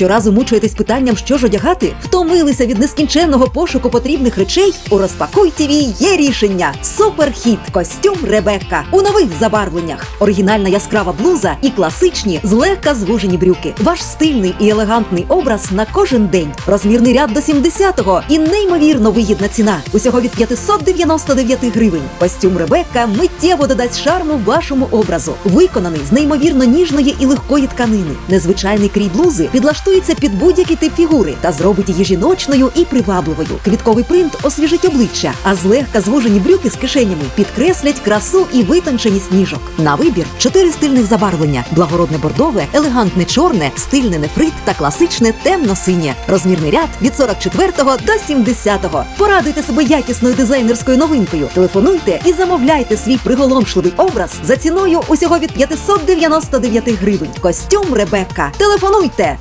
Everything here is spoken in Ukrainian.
Щоразу мучуєтесь питанням, що ж одягати? Втомилися від нескінченного пошуку потрібних речей? У розпакуй ТВ є рішення. Суперхіт костюм Ребекка у нових забарвленнях. Оригінальна яскрава блуза і класичні злегка звужені брюки. Ваш стильний і елегантний образ на кожен день. Розмірний ряд до 70-го і неймовірно вигідна ціна. Усього від 599 гривень. Костюм Ребекка миттєво додасть шарму вашому образу. Виконаний з неймовірно ніжної і легкої тканини. Незвичайний крій блузи підлаштується під будь-який тип фігури та зробить її жіночною і привабливою. Квітковий принт освіжить обличчя, а злегка звужені брюки з кишенями підкреслять красу і витонченість ніжок. На вибір чотири стильних забарвлення: благородне бордове, елегантне чорне, стильне нефрит та класичне темно-синє. Розмірний ряд від 44 до 70. Порадуйте себе якісною дизайнерською новинкою. Телефонуйте і замовляйте свій приголомшливий образ за ціною усього від 599 гривень. Костюм Ребекка. Телефонуйте